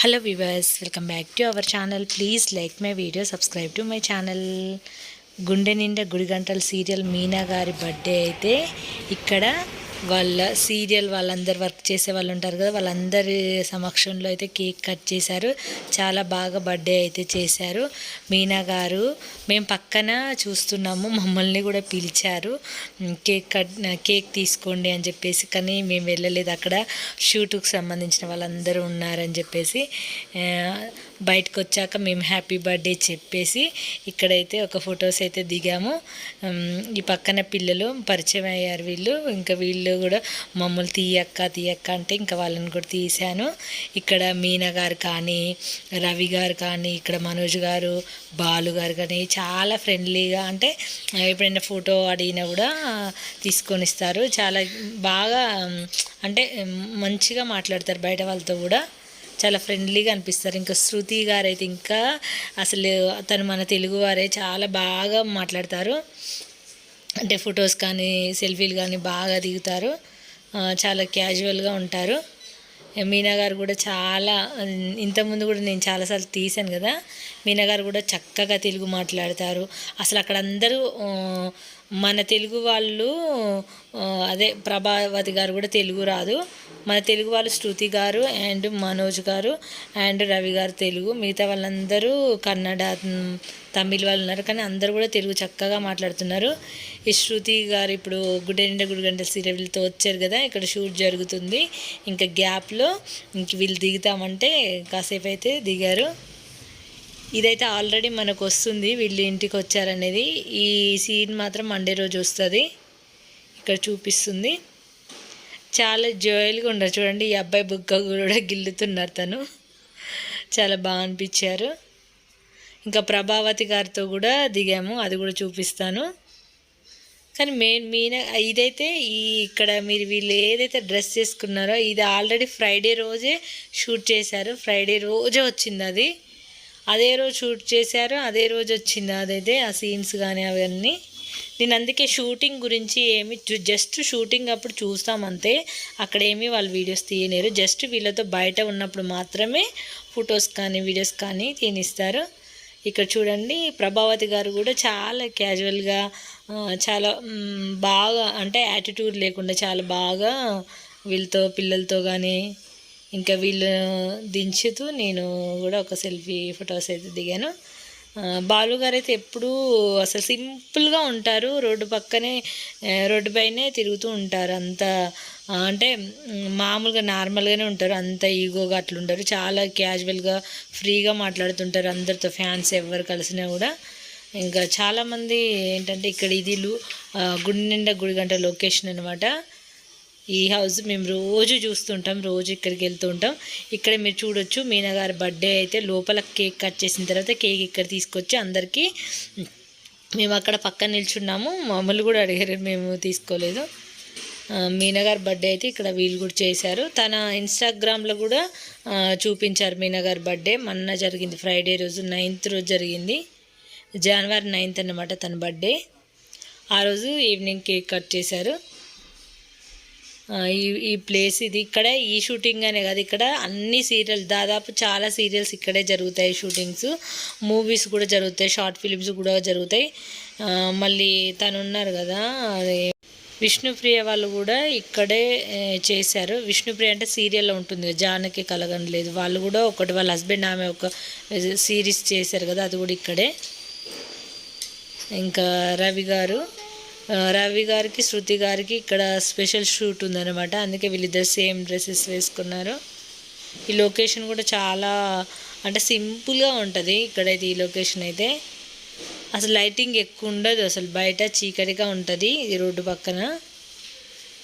Hello viewers welcome back to our channel please like my video subscribe to my channel గుండె నిండా గుడి గంటల serial Meena గారి birthday అయితే ఇక్కడ వాళ్ళ సీరియల్ వాళ్ళందరు వర్క్ చేసే వాళ్ళు ఉంటారు కదా వాళ్ళందరి సమక్షంలో అయితే కేక్ కట్ చేశారు. చాలా బాగా బర్త్డే అయితే చేశారు. మీనా గారు మేము పక్కన చూస్తున్నాము మమ్మల్ని కూడా పిలిచారు. కేక్ కట్ కేక్ తీసుకోండి అని చెప్పేసి కానీ మేము వెళ్ళలేదు. అక్కడ షూటుకు సంబంధించిన వాళ్ళందరూ ఉన్నారని చెప్పేసి బయటకు వచ్చాక మేము హ్యాపీ బర్త్డే చెప్పేసి ఇక్కడైతే ఒక ఫొటోస్ అయితే దిగాము. ఈ పక్కన పిల్లలు పరిచయం అయ్యారు వీళ్ళు. ఇంకా వీళ్ళు కూడా మమ్మల్ని తీయక్క తీయక్క అంటే ఇంకా వాళ్ళని కూడా తీశాను. ఇక్కడ మీనా గారు కానీ రవి గారు కానీ ఇక్కడ మనోజ్ గారు బాలు గారు కానీ చాలా ఫ్రెండ్లీగా అంటే ఎప్పుడైనా ఫోటో అడిగినా కూడా తీసుకొని ఇస్తారు. చాలా బాగా అంటే మంచిగా మాట్లాడతారు బయట వాళ్ళతో కూడా. చాలా ఫ్రెండ్లీగా అనిపిస్తారు. ఇంకా శృతి గారు అయితే ఇంకా అసలు తను మన తెలుగువారే చాలా బాగా మాట్లాడతారు. అంటే ఫొటోస్ కానీ సెల్ఫీలు కానీ బాగా దిగుతారు. చాలా క్యాజువల్గా ఉంటారు. మీనా గారు కూడా చాలా ఇంతకుముందు కూడా నేను చాలాసార్లు తీశాను కదా. మీనా గారు కూడా చక్కగా తెలుగు మాట్లాడతారు. అసలు అక్కడ అందరూ మన తెలుగు వాళ్ళు అదే ప్రభావతి గారు కూడా తెలుగు రాదు. మన తెలుగు వాళ్ళు శృతి గారు అండ్ మనోజ్ గారు అండ్ రవి గారు తెలుగు. మిగతా వాళ్ళందరూ కన్నడ తమిళ్ వాళ్ళు ఉన్నారు. కానీ అందరూ కూడా తెలుగు చక్కగా మాట్లాడుతున్నారు. ఈ శృతి గారు ఇప్పుడు గుడ్డ ఎండ గుడి గంటల సీరియల్తో వచ్చారు కదా. ఇక్కడ షూట్ జరుగుతుంది. ఇంకా గ్యాప్లో ఇంక వీళ్ళు దిగుతామంటే కాసేపు అయితే దిగారు. ఇదైతే ఆల్రెడీ మనకు వస్తుంది వీళ్ళు ఇంటికి వచ్చారనేది ఈ సీన్ మాత్రం మండే రోజు వస్తుంది. ఇక్కడ చూపిస్తుంది. చాలా జోయల్గా ఉండరు చూడండి ఈ అబ్బాయి బుగ్గ కూడా గిల్లుతున్నారు తను. చాలా బాగా అనిపించారు. ఇంకా ప్రభావతి గారితో కూడా దిగాము. అది కూడా చూపిస్తాను. కానీ మెయిన్ మీన ఇదైతే ఈ ఇక్కడ మీరు వీళ్ళు ఏదైతే డ్రెస్ చేసుకున్నారో ఇది ఆల్రెడీ ఫ్రైడే రోజే షూట్ చేశారు. ఫ్రైడే రోజే వచ్చింది అది. అదే రోజు షూట్ చేశారు అదే రోజు వచ్చింది అదైతే ఆ సీన్స్ కానీ అవన్నీ. నేను అందుకే షూటింగ్ గురించి ఏమి జస్ట్ షూటింగ్ అప్పుడు చూస్తాం అంతే. అక్కడ ఏమీ వాళ్ళు వీడియోస్ తీయలేరు. జస్ట్ వీళ్ళతో బయట ఉన్నప్పుడు మాత్రమే ఫొటోస్ కానీ వీడియోస్ కానీ తీనిస్తారు. ఇక్కడ చూడండి ప్రభావతి గారు కూడా చాలా క్యాజువల్గా చాలా బాగా అంటే యాటిట్యూడ్ లేకుండా చాలా బాగా వీళ్ళతో పిల్లలతో కానీ ఇంకా వీళ్ళు దించుతూ నేను కూడా ఒక సెల్ఫీ ఫొటోస్ అయితే దిగాను. ఆ, బాలు గారు అయితే ఎప్పుడూ అసలు సింపుల్గా ఉంటారు. రోడ్డు పక్కనే రోడ్డు పైనే తిరుగుతూ ఉంటారు. అంత అంటే మామూలుగా నార్మల్గానే ఉంటారు. అంత ఈగోగా అట్లుంటారు. చాలా క్యాజువల్గా ఫ్రీగా మాట్లాడుతుంటారు అందరితో ఫ్యాన్స్ ఎవరు కలిసినా కూడా. ఇంకా చాలామంది ఏంటంటే ఇక్కడ ఇది లు- గుడి నిండా గుడి గంట లొకేషన్ అనమాట ఈ హౌస్ మేము రోజు చూస్తుంటాం రోజు ఇక్కడికి వెళ్తూ ఉంటాం. ఇక్కడ మీరు చూడొచ్చు మీనగారి బర్త్డే అయితే లోపల కేక్ కట్ చేసిన తర్వాత కేక్ ఇక్కడ తీసుకొచ్చి అందరికీ మేము అక్కడ పక్కన నిల్చున్నాము. మమ్మల్ని కూడా అడిగారు మేము తీసుకోలేదు. మీనగారి బర్త్డే అయితే ఇక్కడ వీళ్ళు కూడా చేశారు. తన ఇన్స్టాగ్రామ్లో కూడా చూపించారు మీనాగారి బర్త్డే. మొన్న జరిగింది ఫ్రైడే రోజు నైన్త్ రోజు జరిగింది. జనవరి నైన్త్ అన్నమాట తన బర్త్డే. ఆ రోజు ఈవినింగ్ కేక్ కట్ చేశారు. ఈ ఈ ప్లేస్ ఇది. ఇక్కడ ఈ షూటింగ్ అనే కాదు ఇక్కడ అన్ని సీరియల్స్ దాదాపు చాలా సీరియల్స్ ఇక్కడే జరుగుతాయి షూటింగ్స్ మూవీస్ కూడా జరుగుతాయి షార్ట్ ఫిలిమ్స్ కూడా జరుగుతాయి. మళ్ళీ తను ఉన్నారు కదా అది విష్ణుప్రియ వాళ్ళు కూడా ఇక్కడే చేశారు. విష్ణుప్రియ అంటే సీరియల్లో ఉంటుంది జానకి జానకి కలగనలేదు వాళ్ళు కూడా ఒకటి వాళ్ళ హస్బెండ్ ఆమె ఒక సిరీస్ చేశారు కదా అది కూడా ఇక్కడే. ఇంకా రవి గారు రవి గారికి శృతి గారికి ఇక్కడ స్పెషల్ షూట్ ఉందన్నమాట. అందుకే వీళ్ళిద్దరు సేమ్ డ్రెస్సెస్ వేసుకున్నారు. ఈ లొకేషన్ కూడా చాలా అంటే సింపుల్గా ఉంటుంది ఇక్కడైతే ఈ లొకేషన్ అయితే. అసలు లైటింగ్ ఎక్కువ ఉండదు అసలు బయట చీకటిగా ఉంటుంది ఈ రోడ్డు పక్కన.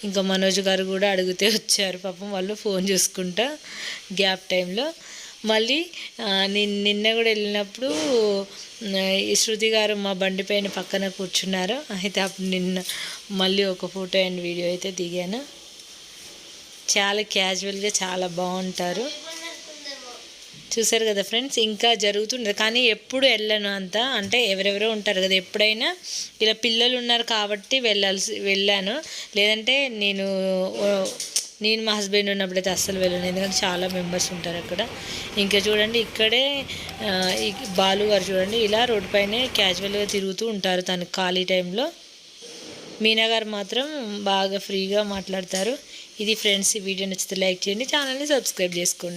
ఇంకా మనోజ్ గారు కూడా అడిగితే వచ్చారు. పాపం వాళ్ళు ఫోన్ చూసుకుంటా గ్యాప్ టైంలో. మళ్ళీ నేను నిన్న కూడా వెళ్ళినప్పుడు ఈ శృతి గారు మా బండి పైన పక్కన కూర్చున్నారు. అయితే అప్పుడు నిన్న మళ్ళీ ఒక ఫోటో అండ్ వీడియో అయితే దిగాను. చాలా క్యాజువల్గా చాలా బాగుంటారు. చూసారు కదా ఫ్రెండ్స్ ఇంకా జరుగుతుంది కానీ ఎప్పుడు వెళ్ళను అంత. అంటే ఎవరెవరో ఉంటారు కదా ఎప్పుడైనా ఇలా పిల్లలు ఉన్నారు కాబట్టి వెళ్ళాల్సి వెళ్ళాను. లేదంటే నేను నేను మా హస్బెండ్ ఉన్నప్పుడైతే అస్సలు వెళ్ళను. ఎందుకంటే చాలా మెంబర్స్ ఉంటారు అక్కడ. ఇంకా చూడండి ఇక్కడే ఈ బాలు గారు చూడండి ఇలా రోడ్డు పైనే క్యాజువల్గా తిరుగుతూ ఉంటారు తను ఖాళీ టైంలో. మీనా గారు మాత్రం బాగా ఫ్రీగా మాట్లాడతారు. ఇది ఫ్రెండ్స్ ఈ వీడియో నచ్చితే లైక్ చేయండి ఛానల్ని సబ్స్క్రైబ్ చేసుకోండి.